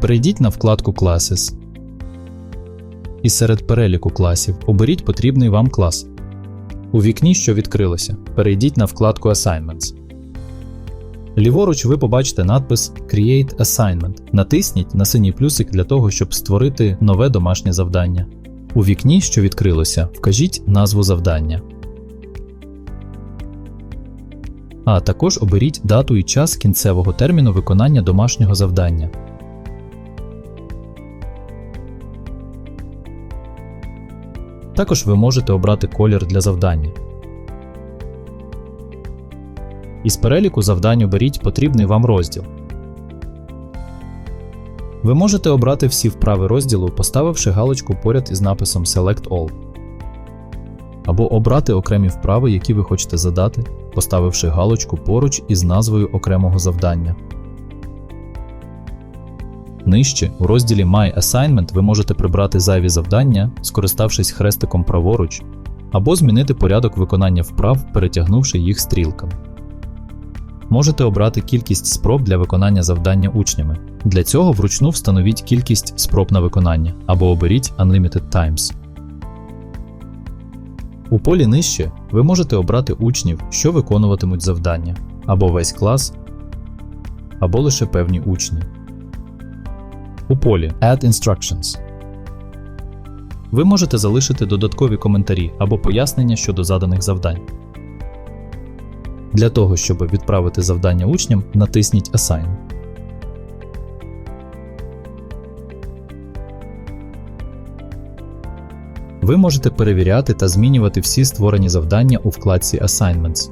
Перейдіть на вкладку Classes. І серед переліку класів оберіть потрібний вам клас. У вікні, що відкрилося, перейдіть на вкладку Assignments. Ліворуч ви побачите надпис Create Assignment. Натисніть на синій плюсик для того, щоб створити нове домашнє завдання. У вікні, що відкрилося, вкажіть назву завдання. А також оберіть дату і час кінцевого терміну виконання домашнього завдання. Також ви можете обрати колір для завдання. Із переліку завдань оберіть потрібний вам розділ. Ви можете обрати всі вправи розділу, поставивши галочку поряд із написом Select All. Або обрати окремі вправи, які ви хочете задати, поставивши галочку поруч із назвою окремого завдання. Нижче у розділі My Assignment ви можете прибрати зайві завдання, скориставшись хрестиком праворуч, або змінити порядок виконання вправ, перетягнувши їх стрілками. Можете обрати кількість спроб для виконання завдання учнями. Для цього вручну встановіть кількість спроб на виконання або оберіть Unlimited Times. У полі нижче ви можете обрати учнів, що виконуватимуть завдання, або весь клас, або лише певні учні. У полі Add Instructions ви можете залишити додаткові коментарі або пояснення щодо заданих завдань. Для того, щоб відправити завдання учням, натисніть Assign. Ви можете перевіряти та змінювати всі створені завдання у вкладці Assignments.